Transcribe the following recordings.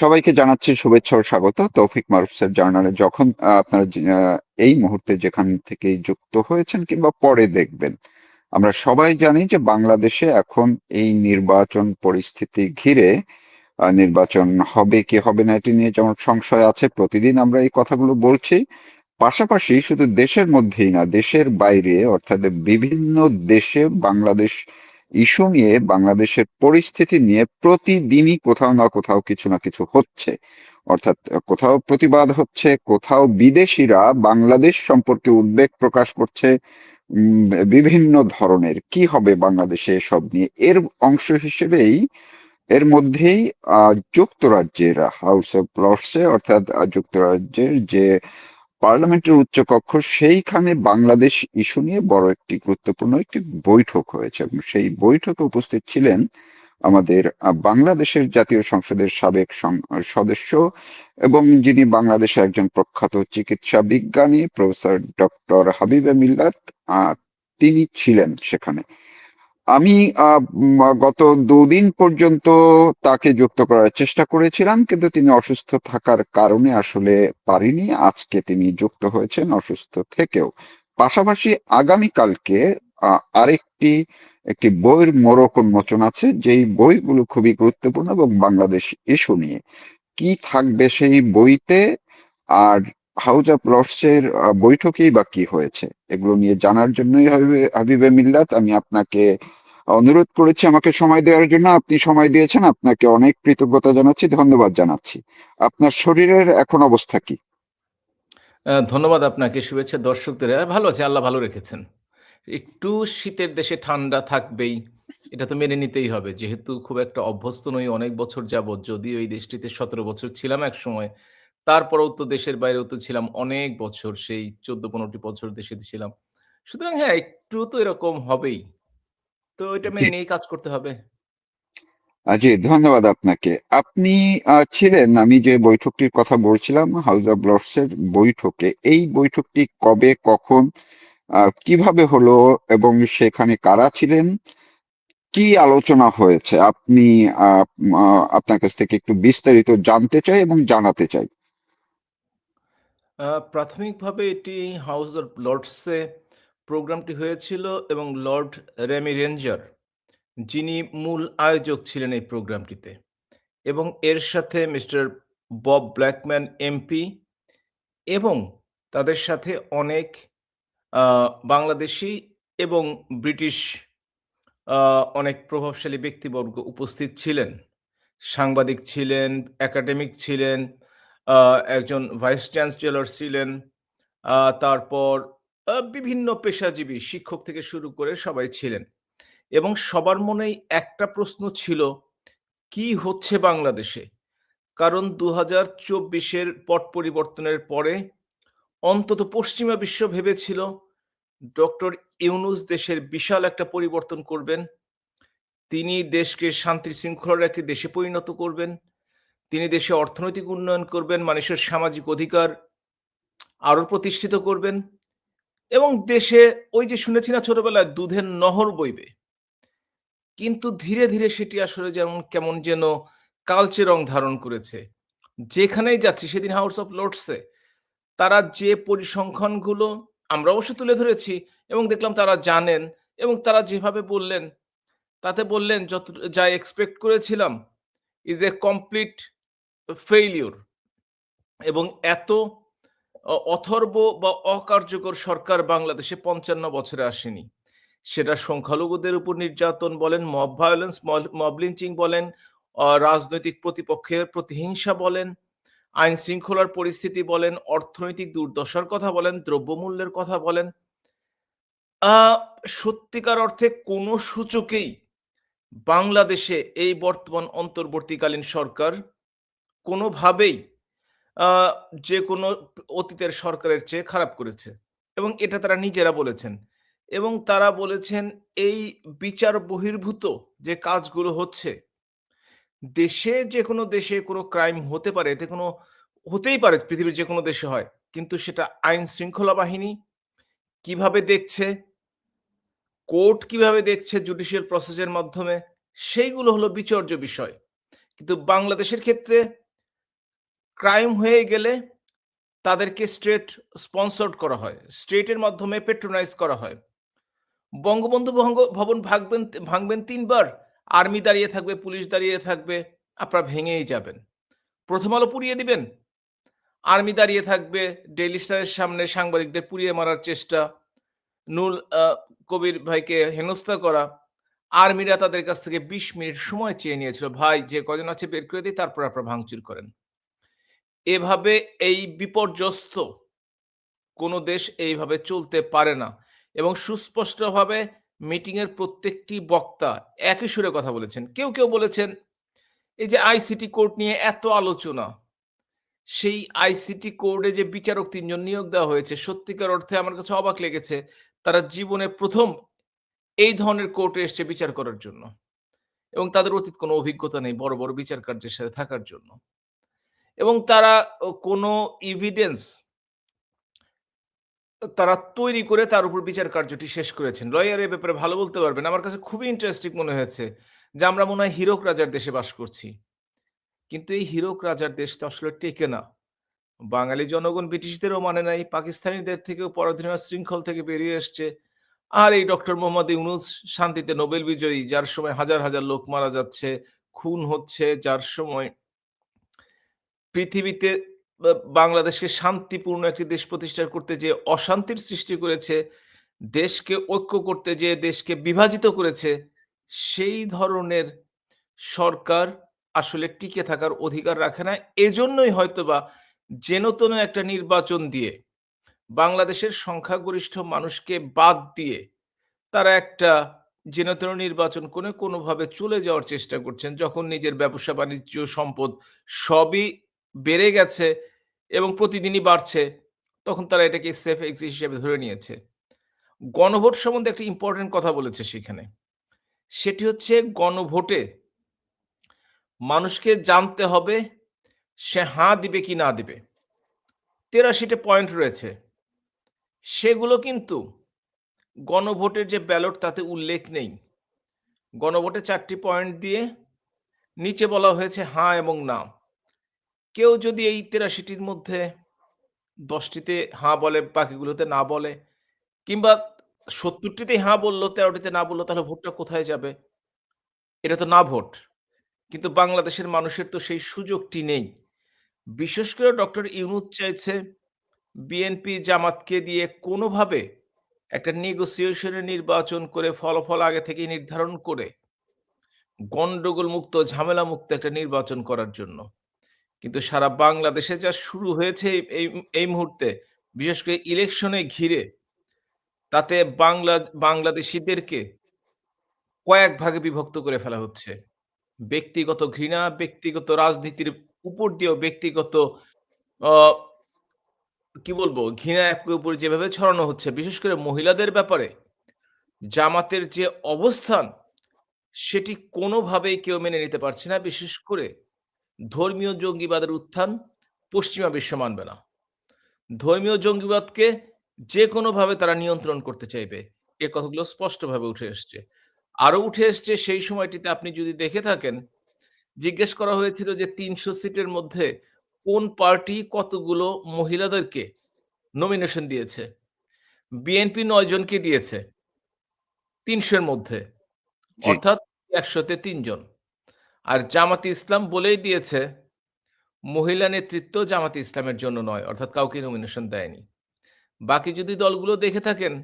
সবাইকে জানাচ্ছি শুভেচ্ছা ও স্বাগত তৌফিক মারুফ স্যার জার্নালে। যখন আপনারা এই মুহূর্তে যেখান থেকে যুক্ত হয়েছেন কিংবা পরে দেখবেন, আমরা সবাই জানি যে বাংলাদেশে এখন এই নির্বাচন পরিস্থিতি ঘিরে নির্বাচন হবে কি হবে না এটি নিয়ে যেমন সংশয় আছে, প্রতিদিন আমরা এই কথাগুলো বলছি। পাশাপাশি শুধু দেশের মধ্যেই না, দেশের বাইরে অর্থাৎ বিভিন্ন দেশে বাংলাদেশ ইস্যু নিয়ে বাংলাদেশের পরিস্থিতি নিয়ে প্রতিদিনই কোথাও না কোথাও কিছু না কিছু হচ্ছে। অর্থাৎ কোথাও প্রতিবাদ হচ্ছে, কোথাও বিদেশিরা বাংলাদেশ সম্পর্কে উদ্বেগ প্রকাশ করছে বিভিন্ন ধরনের। কি হবে বাংলাদেশে সব নিয়ে? এর অংশ হিসেবেই এর মধ্যেই যুক্তরাজ্যের হাউস অফ লর্ডসে অর্থাৎ যুক্তরাজ্যের যে পার্লামেন্টের উচ্চকক্ষ সেইখানে বাংলাদেশ ইস্যু নিয়ে বড় একটি গুরুত্বপূর্ণ একটি বৈঠক হয়েছে। এবং সেই বৈঠকে উপস্থিত ছিলেন আমাদের বাংলাদেশের জাতীয় সংসদের সাবেক সদস্য এবং যিনি বাংলাদেশের একজন প্রখ্যাত চিকিৎসা বিজ্ঞানী প্রফেসর ডক্টর হাবিবে মিল্লাত তিনি ছিলেন সেখানে। আমি গত দুদিন পর্যন্ত তাকে যুক্ত করার চেষ্টা করেছিলাম, কিন্তু তিনি অসুস্থ থাকার কারণে আসলে পারিনি। আজকে তিনি যুক্ত হয়েছেন অসুস্থ থেকেও। পাশাপাশি আগামীকালকে আরেকটি, একটি বইয়ের মোড়ক উন্মোচন আছে, যেই বইগুলো খুবই গুরুত্বপূর্ণ এবং বাংলাদেশ ইস্যু নিয়ে। কি থাকবে সেই বইতে? আর হাউস অফ লর্ডসের আহ, বৈঠকেই বা কি হয়েছে? এগুলো নিয়ে জানার জন্যই হাবিবে মিল্লাত। আমি আপনাকে অনুরোধ করেছি আমাকে সময় দেওয়ার জন্য। আপনি সময় দিয়েছেন আপনাকে অনেক কৃতজ্ঞতা জানাচ্ছি ধন্যবাদ জানাচ্ছি। আপনার শরীরের এখন অবস্থা কি? ধন্যবাদ আপনাকে শুভেচ্ছা দর্শকদের। ভালো আছে আল্লাহ ভালো রেখেছেন। একটু শীতের দেশে ঠান্ডা থাকবেই এটা তো মেনে নিতেই হবে। যেহেতু খুব একটা অভ্যস্ত নই অনেক বছর যাবৎ যদিও এই দেশটিতে সতেরো বছর ছিলাম এক সময় তারপরেও তো দেশের বাইরেও তো ছিলাম অনেক বছর সেই চোদ্দ পনেরোটি বছর দেশে ছিলাম। সুতরাং হ্যাঁ একটু তো এরকম হবেই। তো এটা মেনে নিয়েই কাজ করতে হবে। জি ধন্যবাদ আপনাকে। আপনি ছিলেন আমি যে বৈঠকটির কথা বলছিলাম হাউস অফ লর্ডসের বৈঠকে এই বৈঠকটি কবে কখন আহ, কীভাবে হলো এবং সেখানে কারা ছিলেন? কি আলোচনা হয়েছে? আপনি আহ, আপনার কাছ থেকে একটু বিস্তারিত জানতে চাই এবং জানাতে চাই। প্রাথমিকভাবে এটি হাউস অফ লর্ডসে প্রোগ্রামটি হয়েছিল এবং লর্ড রেমি রেঞ্জার যিনি মূল আয়োজক ছিলেন এই প্রোগ্রামটিতে। এবং এর সাথে মিস্টার বব ব্ল্যাকম্যান এমপি এবং তাদের সাথে অনেক বাংলাদেশি এবং ব্রিটিশ অনেক প্রভাবশালী ব্যক্তিবর্গ উপস্থিত ছিলেন। সাংবাদিক ছিলেন একাডেমিক ছিলেন একজন ভাইস চ্যান্সেলর ছিলেন। তারপর বিভিন্ন পেশাজীবী শিক্ষক থেকে শুরু করে সবাই ছিলেন। এবং সবার মনেই একটা প্রশ্ন ছিল, কি হচ্ছে বাংলাদেশে? কারণ দু হাজার চব্বিশের পট পরিবর্তনের পরে অন্তত পশ্চিমা বিশ্ব ভেবেছিল, ডক্টর ইউনুস দেশের বিশাল একটা পরিবর্তন করবেন। তিনি দেশকে শান্তি শৃঙ্খলার একটি দেশে পরিণত করবেন। তিনি দেশে অর্থনৈতিক উন্নয়ন করবেন, মানুষের সামাজিক অধিকার আরও প্রতিষ্ঠিত করবেন এবং দেশে ওই যে শুনেছি না ছোটবেলায় দুধের নহর বইবে, কিন্তু ধীরে ধীরে সেটি আসলে যেমন, কেমন যেন কালচে রং ধারণ করেছে। যেখানেই যাচ্ছি সেদিন হাউস অফ লর্ডসে তারা যে পরিসংখ্যানগুলো আমরা অবশ্য তুলে ধরেছি এবং দেখলাম তারা জানেন এবং তারা যেভাবে বললেন, তাতে বললেন যত, যা এক্সপেক্ট করেছিলাম ইজ এ কমপ্লিট ফেইলিওর এবং এত অথর্ব বা অকার্যকর সরকার বাংলাদেশে পঞ্চান্ন বছরে আসেনি। সেটা সংখ্যালঘুদের উপর নির্যাতন বলেন মব ভায়োলেন্স মব লিঞ্চিং বলেন রাজনৈতিক প্রতিপক্ষের প্রতিহিংসা বলেন, আইন শৃঙ্খলার পরিস্থিতি বলেন, অর্থনৈতিক দুর্দশার কথা বলেন, দ্রব্যমূল্যের কথা বলেন। সত্যিকার অর্থে কোনো সূচকেই বাংলাদেশে এই বর্তমান অন্তর্বর্তীকালীন সরকার কোনোভাবেই যে কোনো অতীতের সরকারের চেয়ে খারাপ করেছে। এবং এটা তারা নিজেরা বলেছেন। এবং তারা বলেছেন, এই বিচার বহির্ভূত যে কাজগুলো হচ্ছে, দেশে যে কোনো দেশে কোনো ক্রাইম হতে পারে, এতে কোনো, হতেই পারে পৃথিবীর যে কোনো দেশে হয়, কিন্তু সেটা আইন শৃঙ্খলা বাহিনী কীভাবে দেখছে, কোর্ট কীভাবে দেখছে জুডিশিয়াল প্রসেসের মাধ্যমে, সেইগুলো হলো বিচার্য বিষয়। কিন্তু বাংলাদেশের ক্ষেত্রে ক্রাইম হয়ে গেলে তাদেরকে স্টেট স্পন্সর্ড করা হয়। স্টেটের মাধ্যমে পেট্রোনাইজ করা হয়। বঙ্গবন্ধু ভবন ভাঙবেন ভাঙবেন তিনবার, আর্মি দাঁড়িয়ে থাকবে, পুলিশ দাঁড়িয়ে থাকবে, আপনারা ভেঙেই যাবেন। প্রথম আলো পুড়িয়ে দিবেন। আর্মি দাঁড়িয়ে থাকবে, ডেইলি স্টারের সামনে সাংবাদিকদের পুড়িয়ে মারার চেষ্টা, নুল কবির ভাইকে হেনস্থা করা। আর্মিরা তাদের কাছ থেকে বিশ মিনিট সময় চেয়ে নিয়েছিল, ভাই, যে কজন আছে বের করে দিই, তারপর আপনারা ভাঙচুর করেন। এভাবে এই বিপর্যস্ত কোনো দেশ এইভাবে চলতে পারে না। এবং সুস্পষ্টভাবে মিটিংয়ের প্রত্যেকটি বক্তা একই সুরে কথা বলেছেন। কেউ কেউ বলেছেন, এই যে আইসিটি কোর্ট নিয়ে এত আলোচনা, সেই আইসিটি কোর্টে যে বিচারক তিনজন নিয়োগ দেওয়া হয়েছে, সত্যিকার অর্থে আমার কাছে অবাক লেগেছে, তারা জীবনে প্রথম এই ধরনের কোর্টে এসছে বিচার করার জন্য এবং তাদের অতীত কোনো অভিজ্ঞতা নেই বড় বড় বিচার কার্যের সাথে থাকার জন্য। এবং তারা কোনো ইভিডেন্স তারা তৈরি করে তার উপর বিচার কার্যটি শেষ করেছেন। লয়ার এ ব্যাপারে ভালো বলতে পারবেন। আমার কাছে খুবই ইন্টারেস্টিং মনে হয়েছে যে, আমরা মনে হয় হীরক রাজার দেশে বাস করছি। কিন্তু এই হীরক রাজার দেশ তো আসলে টেকে না। বাঙালি জনগণ ব্রিটিশদেরও মানে নাই, পাকিস্তানিদের থেকেও পরাধীনতা শৃঙ্খল থেকে বেরিয়ে এসছে। আর এই ডক্টর মোহাম্মদ ইউনুস শান্তিতে নোবেল বিজয়ী, যার সময় হাজার হাজার লোক মারা যাচ্ছে, খুন হচ্ছে, যার সময় পৃথিবীতে বাংলাদেশকে শান্তিপূর্ণ একটি দেশ প্রতিষ্ঠা করতে যে অশান্তির সৃষ্টি করেছে, দেশকে ঐক্য করতে যে দেশকে বিভাজিত করেছে, সেই ধরনের সরকার আসলে টিকে থাকার অধিকার রাখে না। এজন্যই হয়তোবা যেনতেন একটা নির্বাচন দিয়ে বাংলাদেশের সংখ্যাগরিষ্ঠ মানুষকে বাদ দিয়ে তারা একটা যেনতেন নির্বাচন করে কোনোভাবে চলে যাওয়ার চেষ্টা করছেন, যখন নিজের ব্যবসা, বাণিজ্য, সম্পদ সবই বেড়ে গেছে এবং প্রতিদিনই বাড়ছে, তখন তারা এটাকে সেফ এক্সিট হিসেবে ধরে নিয়েছে। গণভোট সম্বন্ধে একটা ইম্পর্টেন্ট কথা বলেছে সেখানে। সেটি হচ্ছে গণভোটে মানুষকে জানতে হবে সে হাঁ দিবে কি না দিবে। তেরাশিটা পয়েন্ট রয়েছে। সেগুলো কিন্তু গণভোটের যে ব্যালট তাতে উল্লেখ নেই। গণভোটে চারটি পয়েন্ট দিয়ে নিচে বলা হয়েছে হাঁ এবং না। কেউ যদি এই তেরাশিটির মধ্যে দশটিতে হাঁ বলে, বাকিগুলোতে না বলে, কিংবা সত্তরটিতে হাঁ বলল, তেরোটিতে না বলল, তাহলে ভোটটা কোথায় যাবে? এটা তো না ভোট। কিন্তু বাংলাদেশের মানুষের তো সেই সুযোগটি নেই। বিশেষ করে ডক্টর ইউনুস চাইছে বিএনপি জামাতকে দিয়ে কোনোভাবে একটা নেগোসিয়েশনের নির্বাচন করে ফলাফল আগে থেকে নির্ধারণ করে গন্ডগোল মুক্ত ঝামেলা মুক্ত একটা নির্বাচন করার জন্য। কিন্তু সারা বাংলাদেশে যা শুরু হয়েছে এই- এই মুহূর্তে, বিশেষ করে ইলেকশনে ঘিরে, তাতে বাংলা, বাংলাদেশিদেরকে কয়েক ভাগে বিভক্ত করে ফেলা হচ্ছে। ব্যক্তিগত ঘৃণা, ব্যক্তিগত রাজনীতির উপর দিয়েও ব্যক্তিগত কি বলব, ঘৃণা একের উপর যেভাবে ছড়ানো হচ্ছে, বিশেষ করে মহিলাদের ব্যাপারে, জামাতের যে অবস্থান, সেটি কোনোভাবেই কেউ মেনে নিতে পারছে না, বিশেষ করে ধর্মীয় জঙ্গিবাদের উত্থান পশ্চিমা বিশ্ব মানবে না। ধর্মীয় জঙ্গিবাদকে যে কোনোভাবে তারা নিয়ন্ত্রণ করতে চাইবে এ কথাগুলো স্পষ্টভাবে উঠে এসছে। আরও উঠে এসছে সেই সময়টিতে আপনি যদি দেখে থাকেন জিজ্ঞেস করা হয়েছিল যে তিনশো সিটের মধ্যে কোন পার্টি কতগুলো মহিলাদেরকে নমিনেশন দিয়েছে? বিএনপি নয় জনকে দিয়েছে তিনশোর মধ্যে। অর্থাৎ একশোতে তিনজন। আর জামাতে ইসলাম বলেই দিয়েছে, মহিলা নেতৃত্ব জামাতে ইসলামের জন্য নয়, অর্থাৎ কাউকে নমিনেশন দেয়নি। বাকি যদি দলগুলো দেখে থাকেন,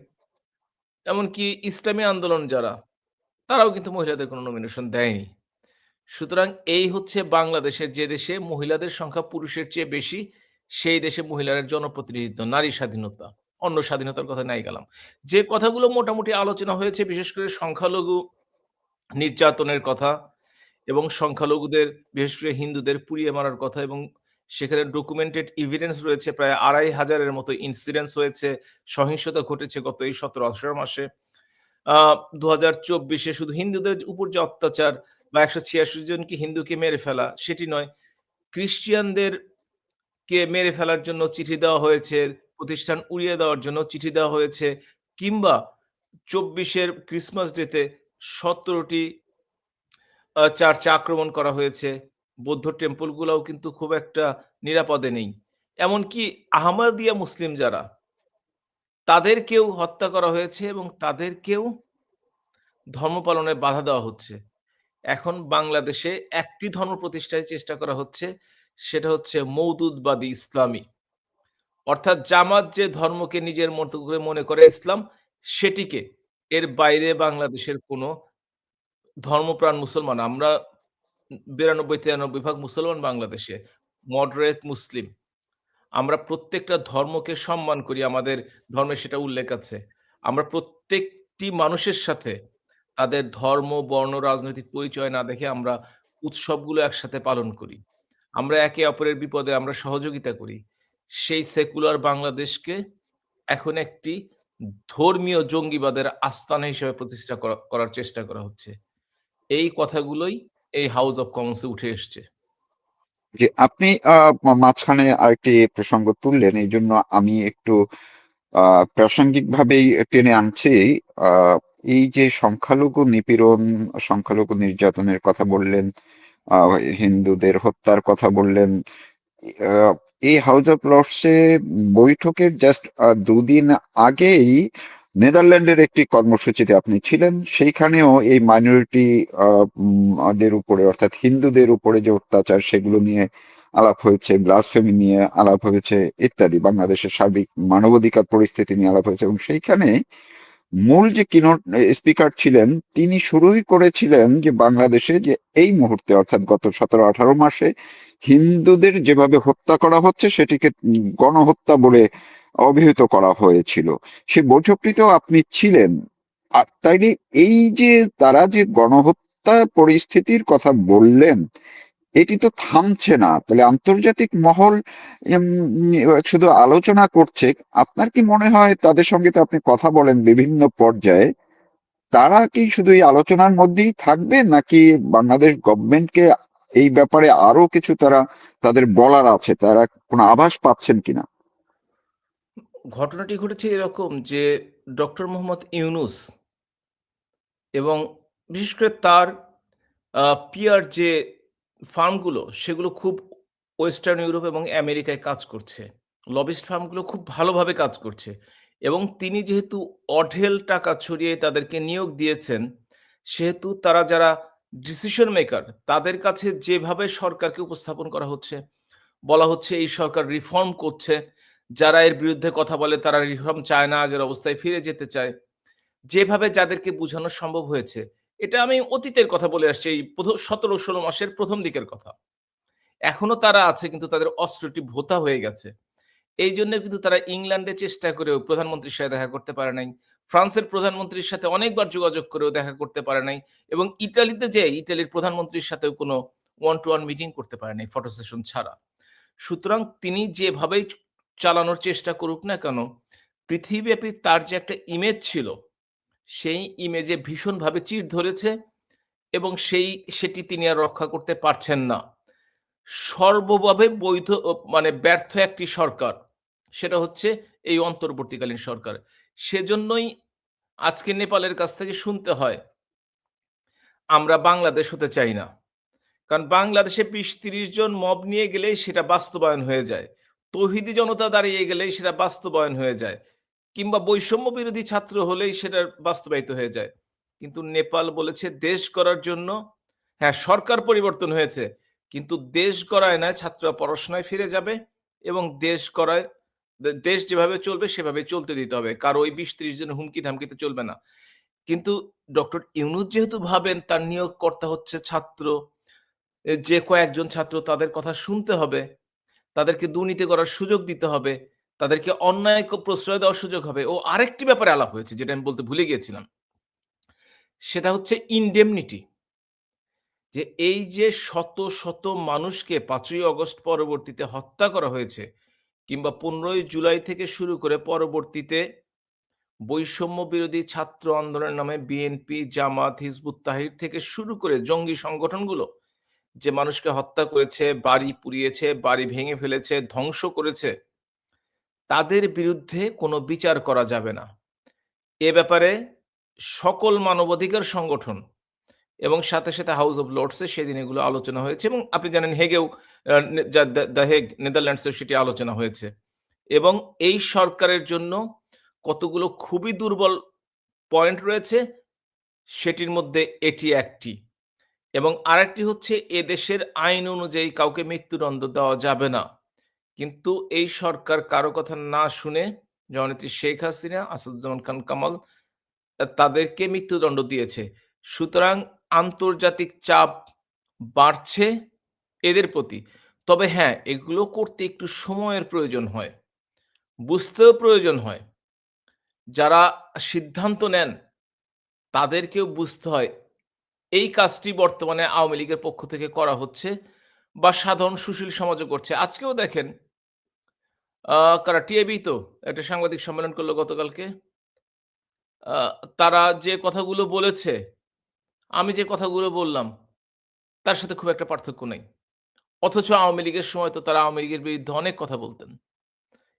এমনকি ইসলামী আন্দোলন যারা, তারাও কিন্তু মহিলাদের কোনো নমিনেশন দেয়নি। সুতরাং এই হচ্ছে বাংলাদেশের যে দেশে মহিলাদের সংখ্যা পুরুষের চেয়ে বেশি, সেই দেশে মহিলাদের জনপ্রতিনিধিত্ব, নারী স্বাধীনতা, অন্য স্বাধীনতার কথা নাই গেলাম যে কথাগুলো মোটামুটি আলোচনা হয়েছে, বিশেষ করে সংখ্যালঘু নির্যাতনের কথা এবং সংখ্যালঘুদের, বিশেষ করে হিন্দুদের পুড়িয়ে মারার কথা এবং সেখানে ডকুমেন্টেড এভিডেন্স রয়েছে, প্রায় আড়াই হাজারের মতো ইনসিডেন্স হয়েছে, সহিংসতা ঘটেছে গত এই সতেরো আঠারো মাসে। দু হাজার চব্বিশে শুধু হিন্দুদের উপর যে অত্যাচার বা একশো ছিয়াশি জনকে হিন্দুকে মেরে ফেলা, সেটি নয় খ্রিস্টিয়ানদের কে মেরে ফেলার জন্য চিঠি দেওয়া হয়েছে, প্রতিষ্ঠান উড়িয়ে দেওয়ার জন্য চিঠি দেওয়া হয়েছে, কিংবা চব্বিশের ক্রিসমাস ডেতে সতেরোটি চার্চে আক্রমণ করা হয়েছে বৌদ্ধ টেম্পলগুলাও কিন্তু খুব একটা নিরাপদে নেই। এমনকি আহমদিয়া মুসলিম যারা তাদেরকেও হত্যা করা হয়েছে এবং তাদেরকেও ধর্ম পালনে বাধা দেওয়া হচ্ছে। এখন বাংলাদেশে একটি ধর্ম প্রতিষ্ঠায় চেষ্টা করা হচ্ছে, সেটা হচ্ছে মওদুদবাদী ইসলামী। অর্থাৎ জামাত যে ধর্মকে নিজের মতো করে মনে করে ইসলাম, সেটিকে এর বাইরে বাংলাদেশের কোনো ধর্মপ্রাণ মুসলমান আমরা বিরানব্বই তিরানব্বই ভাগ মুসলমান বাংলাদেশে। Moderate Muslim. আমরা প্রত্যেকটা ধর্মকে সম্মান করি। আমাদের ধর্মে সেটা উল্লেখ আছে। আমরা প্রত্যেকটি মানুষের সাথে তাদের ধর্ম, বর্ণ, রাজনৈতিক পরিচয় না দেখে আমরা উৎসবগুলো একসাথে পালন করি। আমরা একে অপরের বিপদে আমরা সহযোগিতা করি। সেই সেকুলার বাংলাদেশকে এখন একটি ধর্মীয় জঙ্গিবাদের আস্তানা হিসেবে প্রতিষ্ঠা করা করার চেষ্টা করা হচ্ছে। এই কথাগুলোই এই হাউস অব কমন্স উঠে এসছে। জি, আপনি মাঝখানে আরেকটি প্রসঙ্গ তুললেন। এইজন্য আমি একটু আ প্রাসঙ্গিকভাবেই টেনে আনছি। এই যে সংখ্যালঘু নিপীড়ন, সংখ্যালঘু নির্যাতনের কথা বললেন, হিন্দুদের হত্যার কথা বললেন। এই হাউস অফ লর্ডস বৈঠকের জাস্ট আ ২ দিন আগেই নেদারল্যান্ডের একটি কর্মসূচিতে আপনি ছিলেন। সেইখানেও এই মাইনরিটি দের উপরে অর্থাৎ হিন্দুদের উপরে যে অত্যাচার সেগুলো নিয়ে আলাপ হয়েছে, ব্লাসফেমি নিয়ে আলাপ হয়েছে ইত্যাদি। বাংলাদেশের সার্বিক মানবাধিকার পরিস্থিতি নিয়ে আলাপ হয়েছে এবং সেইখানে মূল যে কিনোট স্পিকার ছিলেন তিনি শুরুই করেছিলেন যে বাংলাদেশে যে এই মুহূর্তে অর্থাৎ গত ১৭-১৮ মাসে হিন্দুদের যেভাবে হত্যা করা হচ্ছে সেটিকে গণহত্যা বলে অভিহিত করা হয়েছিল। সে বৈঠকটিতেও আপনি ছিলেন। আর তাইলে এই যে তারা যে গণহত্যা পরিস্থিতির কথা বললেন, এটি তো থামছে না। তাহলে আন্তর্জাতিক মহল শুধু আলোচনা করছে। আপনার কি মনে হয় তাদের সঙ্গে তো আপনি কথা বলেন বিভিন্ন পর্যায়ে। তারা কি শুধু এই আলোচনার মধ্যেই থাকবে নাকি বাংলাদেশ গভর্নমেন্টকে এই ব্যাপারে আরও কিছু তারা তাদের বলার আছে? তারা কোনো আভাস পাচ্ছেন কিনা? ঘটনাটি ঘটেছে এরকম যে ডক্টর মোহাম্মদ ইউনুস এবং বিশেষ করে তার পিয়ার যে ফার্মগুলো সেগুলো খুব ওয়েস্টার্ন ইউরোপ এবং আমেরিকায় কাজ করছে। লবিস্ট ফার্মগুলো খুব ভালোভাবে কাজ করছে। এবং তিনি যেহেতু অঢেল টাকা ছড়িয়ে তাদেরকে নিয়োগ দিয়েছেন, সেহেতু তারা যারা ডিসিশন মেকার তাদের কাছে যেভাবে সরকারকে উপস্থাপন করা হচ্ছে, বলা হচ্ছে এই সরকার রিফর্ম করছে। যারা এর বিরুদ্ধে কথা বলে তারা রিফর্ম চায় না, আগের অবস্থায় ফিরে যেতে চায়। যেভাবে যাদেরকে বুঝানো সম্ভব হয়েছে, এটা আমি অতীতের কথা বলে আসছি এই প্রথ ১৭-১৬ মাসের প্রথম দিকের কথা। এখনও তারা আছে কিন্তু তাদের অস্ত্রটি ভোতা হয়ে গেছে। এই জন্য কিন্তু তারা ইংল্যান্ডে চেষ্টা করেও প্রধানমন্ত্রীর সাথে দেখা করতে পারে নাই। ফ্রান্সের প্রধানমন্ত্রীর সাথে অনেকবার যোগাযোগ করেও দেখা করতে পারে নাই এবং ইতালিতে যেয়ে ইতালির প্রধানমন্ত্রীর সাথেও কোনো ওয়ান টু ওয়ান মিটিং করতে পারে নাই ফটো সেশন ছাড়া। সুতরাং তিনি যেভাবেই চালানোর চেষ্টা করুক না কেন, পৃথিবীব্যাপী তার যে একটা ইমেজ ছিল, সেই ইমেজে ভীষণভাবে চির ধরেছে এবং সেই সেটি তিনি আর রক্ষা করতে পারছেন না। সর্বভাবে বৈধ মানে ব্যর্থ একটি সরকার। সেটা হচ্ছে এই অন্তর্বর্তীকালীন সরকার। সেজন্যই আজকে নেপালের কাছ থেকে শুনতে হয় আমরা বাংলাদেশ হতে চাই না। কারণ বাংলাদেশে ২০-৩০ জন মব নিয়ে গেলেই সেটা বাস্তবায়ন হয়ে যায়। তৌহিদি জনতা দাঁড়িয়ে গেলেই সেটা বাস্তবায়ন হয়ে যায়। কিংবা বৈষম্য বিরোধী ছাত্র হলেই সেটা বাস্তবায়িত হয়ে যায়। কিন্তু নেপাল বলেছে দেশ গড়ার জন্য হ্যাঁ, সরকার পরিবর্তন হয়েছে। কিন্তু দেশ গড়ায় নয় ছাত্ররা পড়াশোনায় ফিরে যাবে এবং দেশ গড়ায় দেশ যেভাবে চলবে সেভাবে চলতে দিতে হবে। কারও ওই ২০-৩০ জনের হুমকি-ধামকিতে চলবে না। কিন্তু ডক্টর ইউনূস যেহেতু ভাবেন তার নিয়োগকর্তা হচ্ছে ছাত্র, যে কয়েকজন ছাত্র তাদের কথা শুনতে হবে, তাদেরকে দুর্নীতি করার সুযোগ দিতে হবে, তাদেরকে অন্যায় প্রশ্রয় দেওয়ার সুযোগ হবে ও আরেকটি ব্যাপারে আলাপ হয়েছে যেটা আমি বলতে ভুলে গিয়েছিলাম। সেটা হচ্ছে ইনডেমনিটি। যে এই যে শত, শত মানুষকে পাঁচই অগস্ট পরবর্তীতে হত্যা করা হয়েছে কিংবা ১৫ই জুলাই থেকে শুরু করে পরবর্তীতে বৈষম্য বিরোধী ছাত্র আন্দোলনের নামে বিএনপি, জামাত, হিজবুত তাহির থেকে শুরু করে জঙ্গি সংগঠনগুলো যে মানুষকে হত্যা করেছে, বাড়ি পুড়িয়েছে, বাড়ি ভেঙে ফেলেছে, ধ্বংস করেছে, তাদের বিরুদ্ধে কোনো বিচার করা যাবে না। এ ব্যাপারে সকল মানবাধিকার সংগঠন এবং সাথে, সাথে হাউস অব লর্ডসে সেদিন এগুলো আলোচনা হয়েছে এবং আপনি জানেন হেগেও দ্য হেগ নেদারল্যান্ডসেও সেটি আলোচনা হয়েছে। এবং এই সরকারের জন্য কতগুলো খুবই দুর্বল পয়েন্ট রয়েছে, সেটির মধ্যে এটি একটি। এবং আরেকটি হচ্ছে এদেশের আইন অনুযায়ী কাউকে মৃত্যুদণ্ড দেওয়া যাবে না। কিন্তু এই সরকার কারও কথা না শুনে জননেত্রী শেখ হাসিনা, আসাদুজ্জামান খান কামাল তাদেরকে মৃত্যুদণ্ড দিয়েছে। সুতরাং আন্তর্জাতিক চাপ বাড়ছে এদের প্রতি। তবে হ্যাঁ, এগুলো করতে একটু সময়ের প্রয়োজন হয়। বুঝতেও প্রয়োজন হয়। যারা সিদ্ধান্ত নেন তাদেরকেও বুঝতে হয় এই কাজটি বর্তমানে আওয়ামী লীগের পক্ষ থেকে করা হচ্ছে বা সাধারণ সুশীল সমাজও করছে। আজকেও দেখেন কারা টিআইবি তো একটা সাংবাদিক সম্মেলন করল গতকালকে। তারা যে কথাগুলো বলেছে, আমি যে কথাগুলো বললাম, তার সাথে খুব একটা পার্থক্য নেই। অথচ আওয়ামী লীগের সময় তো তারা আওয়ামী লীগের বিরুদ্ধে অনেক কথা বলতেন।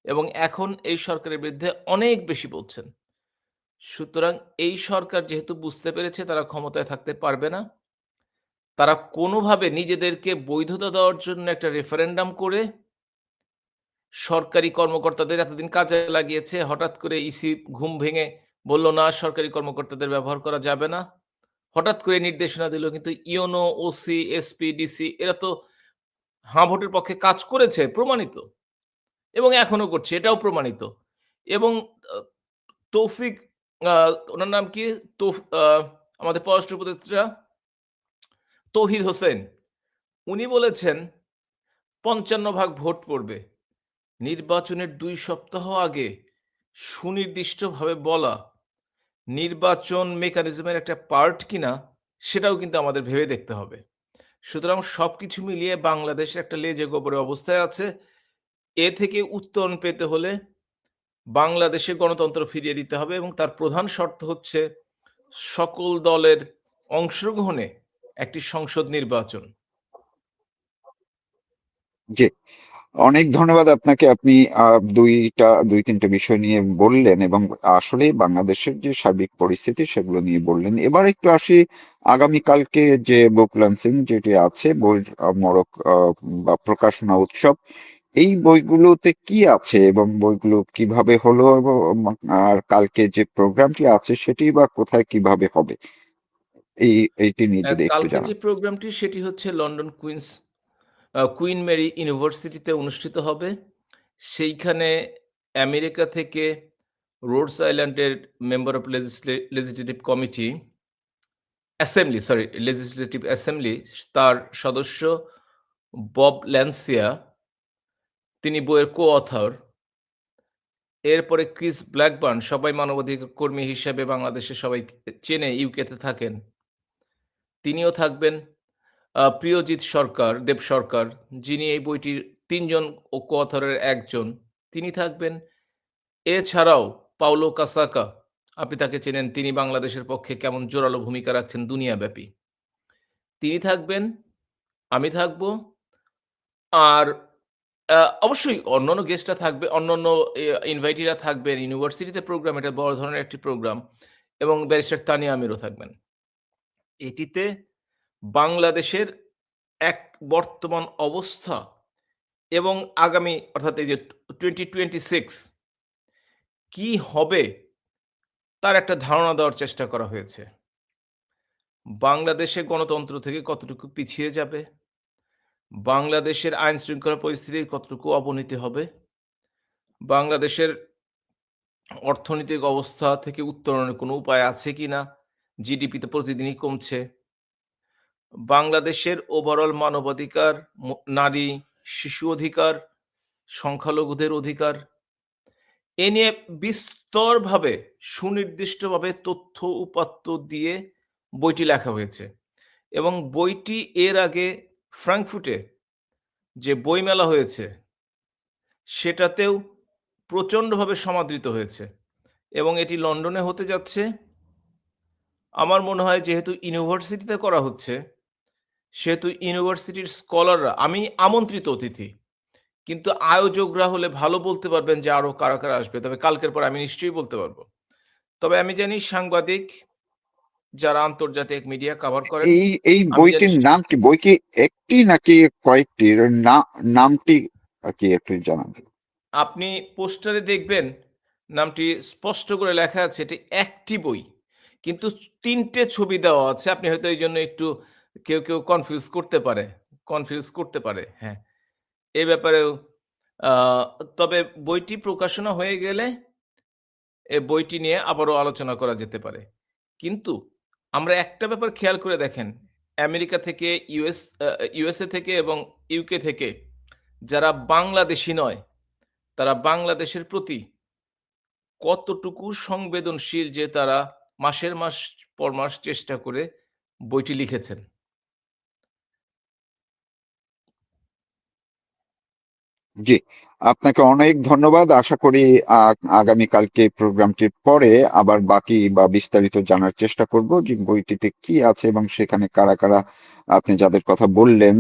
এবং এখন এই সরকারের বিরুদ্ধে অনেক বেশি বলছেন। সুতরাং এই সরকার যেহেতু বুঝতে পেরেছে তারা ক্ষমতায় থাকতে পারবে না, তারা কোনোভাবে নিজেদেরকে বৈধতা দেওয়ার জন্য একটা রেফারেন্ডাম করে সরকারি কর্মকর্তাদের এতদিন কাজে লাগিয়েছে। হঠাৎ করে ইসি ঘুম ভেঙে বলল, "না, সরকারি কর্মকর্তাদের ব্যবহার করা যাবে না।" হঠাৎ করে নির্দেশনা দিল। কিন্তু ইওনো, ওসি, এসপি, ডিসি এরা তো হাঁ ভোটের পক্ষে কাজ করেছে, প্রমাণিত। এবং এখনও করছে, এটাও প্রমাণিত। এবং তৌফিক আ উনার নাম কি? আ, আমাদের পররাষ্ট্র উপদেষ্টা তৌহিদ হোসেন। উনি বলেছেন ৫৫ ভাগ ভোট পড়বে। নির্বাচনের দুই সপ্তাহ আগে সুনির্দিষ্টভাবে বলা নির্বাচন মেকানিজমের একটা পার্ট কিনা, সেটাও কিন্তু আমাদের ভেবে দেখতে হবে। সুতরাং সব কিছু মিলিয়ে বাংলাদেশ একটা লেজে গোবরে অবস্থায় আছে। এ থেকে উত্তরণ পেতে হলে বাংলাদেশে গণতন্ত্র ফিরিয়ে দিতে হবে এবং তার প্রধান শর্ত হচ্ছে সকল দলের অংশগ্রহণে একটি সংসদ নির্বাচন। জি। অনেক ধন্যবাদ আপনাকে। আপনি আ ২ টা ২-৩ বিষয় নিয়ে বললেন এবং আসলে বাংলাদেশের যে সার্বিক পরিস্থিতি সেগুলো নিয়ে বললেন। এবার একটু আসি আগামীকালকে যে বুক লঞ্চিং যেটি আছে, বই আ বা প্রকাশনা উৎসব। এই বইগুলোতে কি আছে এবং বইগুলো কীভাবে হলো এবং আর কালকে যে প্রোগ্রামটি আছে সেটি বা কোথায় কীভাবে হবে? এই এইটি নিয়ে যদি একটু কালকে যে প্রোগ্রামটি সেটি হচ্ছে লন্ডন কুইন্স কুইন মেরি ইউনিভার্সিটিতে অনুষ্ঠিত হবে। সেইখানে আমেরিকা থেকে রোডস আইল্যান্ডের member of legisla legislative committee assembly sorry legislative assembly তার সদস্য বব ল্যান্সিয়া তিনি বইয়ের কো-অথর। এরপরে ক্রিস ব্ল্যাকবার্ন সবাই মানবাধিকার কর্মী হিসেবে বাংলাদেশে সবাই চেনে, ইউকেতে থাকেন। তিনিও থাকবেন। প্রিয়জিৎ সরকার, দেব সরকার যিনি এই বইটির তিনজন ও কো-অথরের একজন, তিনি থাকবেন। এছাড়াও পাওলো কাসাকা, আপনি তাকে চেনেন, তিনি বাংলাদেশের পক্ষে কেমন জোরালো ভূমিকা রাখছেন দুনিয়াব্যাপী। তিনি থাকবেন, আমি থাকব। আর আ অবশ্যই অন্যান্য গেস্টরা থাকবে, অন্যান্য এ ইনভাইটিরা থাকবেন। ইউনিভার্সিটিতে প্রোগ্রাম, এটা বড় ধরনের একটি প্রোগ্রাম এবং ব্যারিস্টার তানিয়া আমিরও থাকবেন। এটিতে বাংলাদেশের এক বর্তমান অবস্থা এবং আগামী অর্থাৎ এই যে 2026 কি হবে তার একটা ধারণা দেওয়ার চেষ্টা করা হয়েছে। বাংলাদেশে গণতন্ত্র থেকে কতটুকু পিছিয়ে যাবে? বাংলাদেশের আইন শৃঙ্খলা পরিস্থিতির কতটুকু অবনতি হবে? বাংলাদেশের অর্থনৈতিক অবস্থা থেকে উত্তরণের কোনো উপায় আছে কিনা? জিডিপি তো প্রতিদিনই কমছে। বাংলাদেশের ওভারঅল মানবাধিকার, নারী, শিশু অধিকার, সংখ্যালঘুদের অধিকার এ নিয়ে বিস্তরভাবে সুনির্দিষ্টভাবে তথ্য উপাত্ত দিয়ে বইটি লেখা হয়েছে এবং বইটি এর আগে ফ্রাঙ্কফুটে যে বইমেলা হয়েছে সেটাতেও প্রচণ্ডভাবে সমাদৃত হয়েছে এবং এটি লন্ডনে হতে যাচ্ছে। আমার মনে হয় যেহেতু ইউনিভার্সিটিতে করা হচ্ছে, সেহেতু ইউনিভার্সিটির স্কলাররা আমি আমন্ত্রিত অতিথি। কিন্তু আয়োজকরা হলে ভালো বলতে পারবেন যে আরও কারা, কারা আসবে। তবে কালকের পর আমি নিশ্চয়ই বলতে পারব। তবে আমি জানি সাংবাদিক যারা আন্তর্জাতিক মিডিয়া কভার করেন এই এই বইটির নাম কি? বই কি একটি নাকি কয়েকটি? নামটি কি একটু জানাবেন আপনি পোস্টারে দেখবেন নামটি স্পষ্ট করে লেখা আছে এটি একটি বই। কিন্তু তিনটে ছবি দেওয়া আছে আপনি হয়তো এই জন্য একটু কেউ কেউ কনফিউজ করতে পারে। কনফিউজ করতে পারে হ্যাঁ। এ ব্যাপারেও আহ, তবে বইটি প্রকাশনা হয়ে গেলে এ বইটি নিয়ে আবারও আলোচনা করা যেতে পারে। কিন্তু আমরা একটা ব্যাপার খেয়াল করে দেখেন, আমেরিকা থেকে ইউএস ইউএসএ থেকে এবং ইউকে থেকে যারা বাংলাদেশি নয়, তারা বাংলাদেশের প্রতি কতটুকু সংবেদনশীল যে তারা মাসের মাস পর মাস চেষ্টা করে বইটি লিখেছেন। জি, আপনাকে অনেক ধন্যবাদ। আশা করি আগামীকালকে প্রোগ্রামটির পরে আবার বাকি বা বিস্তারিত জানার চেষ্টা করব যে বইটিতে কি আছে এবং সেখানে কারা কারা আপনি যাদের কথা বললেন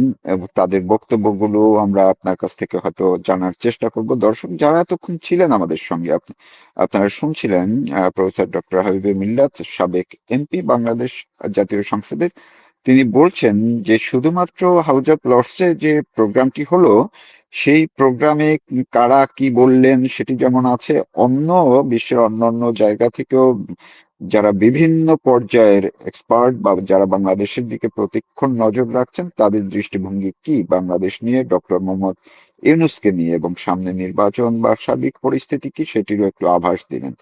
তাদের বক্তব্যগুলো আমরা আপনার কাছ থেকে হয়তো জানার চেষ্টা করব। দর্শক যারা এতক্ষণ ছিলেন আমাদের সঙ্গে, আপনি, আপনারা শুনছিলেন প্রফেসর ডক্টর হাবিবে মিল্লাত, সাবেক এমপি বাংলাদেশ জাতীয় সংসদের তিনি বলছেন যে শুধুমাত্র হাউস অফ লর্ডসে যে প্রোগ্রামটি হলো, সেই প্রোগ্রামে কারা কি বললেন সেটি যেমন আছে, অন্য বিশ্বের অন্যান্য জায়গা থেকেও যারা বিভিন্ন পর্যায়ের এক্সপার্ট বা যারা বাংলাদেশের দিকে প্রতিক্ষণ নজর রাখছেন, তাদের দৃষ্টিভঙ্গি কি? বাংলাদেশ নিয়ে ডক্টর মোহাম্মদ ইউনুসকে নিয়ে এবং সামনে নির্বাচন বা সার্বিক পরিস্থিতি কি, সেটিরও একটু আভাস দিলেন।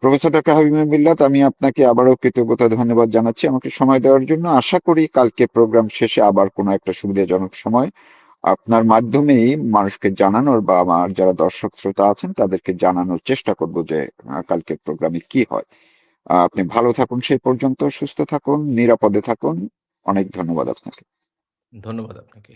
প্রফেসর ডাক্তার হাবিবুল্লাহ আমি আপনাকে আবারও কৃতজ্ঞতা, ধন্যবাদ জানাচ্ছি আমাকে সময় দেওয়ার জন্য। আশা করি কালকে প্রোগ্রাম শেষে আবার কোনো একটা সুবিধাজনক সময় আপনার মাধ্যমেই মানুষকে জানানোর বা আমার যারা দর্শক শ্রোতা আছেন, তাদেরকে জানানোর চেষ্টা করব যে কালকের প্রোগ্রামে কি হয়। আপনি ভালো থাকুন, সেই পর্যন্ত সুস্থ থাকুন, নিরাপদে থাকুন। অনেক ধন্যবাদ আপনাকে। ধন্যবাদ আপনাকে।